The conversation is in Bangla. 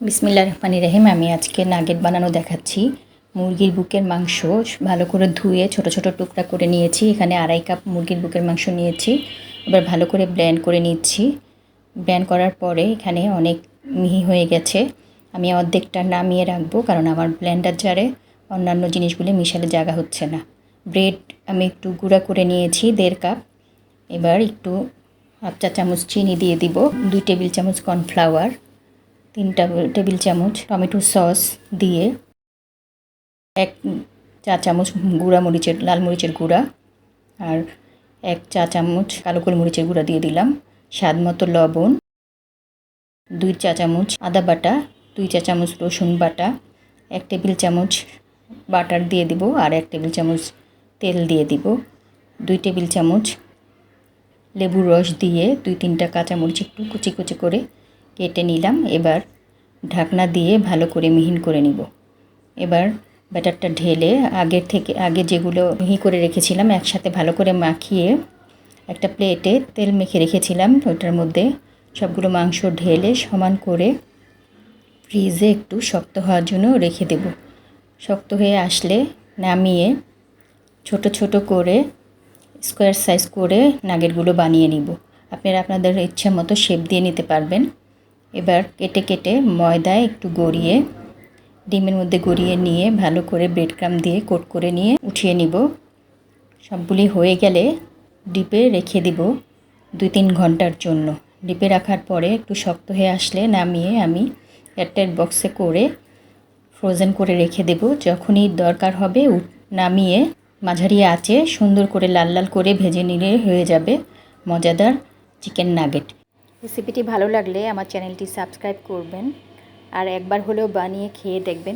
বিসমিল্লা রহমানি রহিম, আমি আজকে নাগেট বানানো দেখাচ্ছি। মুরগির বুকের মাংস ভালো করে ধুয়ে ছোট ছোট টুকরা করে নিয়েছি। এখানে আড়াই কাপ মুরগির বুকের মাংস নিয়েছি। এবার ভালো করে ব্লেন্ড করে নিচ্ছি। ব্লেন্ড করার পরে এখানে অনেক মিহি হয়ে গেছে। আমি অর্ধেকটা নামিয়ে রাখব কারণ আমার ব্ল্যান্ডার জারে অন্যান্য জিনিসগুলি মিশালে জায়গা হচ্ছে না। ব্রেড আমি একটু গুঁড়া করে নিয়েছি, দেড় কাপ। এবার একটু হাফ চা চামচ চিনি দিয়ে দিব, দুই টেবিল চামচ কর্নফ্লাওয়ার। তিন টেবিল চামচ টমেটো সস দিয়ে এক চা চামচ গুঁড়া মরিচের, লাল মরিচের গুঁড়া আর এক চা চামচ কালো গোলমরিচের গুঁড়া দিয়ে দিলাম। স্বাদ মতো লবণ, দুই চা চামচ আদা বাটা, দুই চা চামচ রসুন বাটা, এক টেবিল চামচ বাটার দিয়ে দিব আর এক টেবিল চামচ তেল দিয়ে দিব। দুই টেবিল চামচ লেবুর রস দিয়ে দুই তিনটা কাঁচামরিচ একটু কুচি কুচি করে কেটে নিলাম, এবার ঢাকনা দিয়ে ভালো করে মিহিন করে নিব। এবার ব্যাটারটা ঢেলে আগের থেকে, আগে যেগুলো মিহি করে রেখেছিলাম, একসাথে ভালো করে মাখিয়ে একটা প্লেটে তেল মেখে রেখেছিলাম। ওইটার মধ্যে সবগুলো মাংস ঢেলে সমান করে ফ্রিজে একটু শক্ত হওয়ার জন্য রেখে দেব। শক্ত হয়ে আসলে নামিয়ে ছোট ছোট করে স্কোয়ার সাইজ করে নাগেটগুলো বানিয়ে নিব। আপনারা আপনাদের ইচ্ছা মতো শেপ দিয়ে নিতে পারবেন। এবার কেটে কেটে ময়দায় একটু গড়িয়ে, ডিমের মধ্যে গড়িয়ে নিয়ে ভালো করে ব্রেড ক্রাম দিয়ে কোট করে নিয়ে উঠিয়ে নিব। সবগুলি হয়ে গেলে ডিপে রেখে দিব দুই তিন ঘণ্টার জন্য। ডিপে রাখার পরে একটু শক্ত হয়ে আসলে নামিয়ে আমি এয়ারটাইট বক্সে করে ফ্রোজেন করে রেখে দেব। যখনই দরকার হবে নামিয়ে মাঝারি আঁচে সুন্দর করে লাল লাল করে ভেজে নিলে হয়ে যাবে মজাদার চিকেন নাগেট রেসিপিটি ভালো লাগলে আমার চ্যানেলটি সাবস্ক্রাইব করবেন আর একবার হলেও বানিয়ে খেয়ে দেখবেন।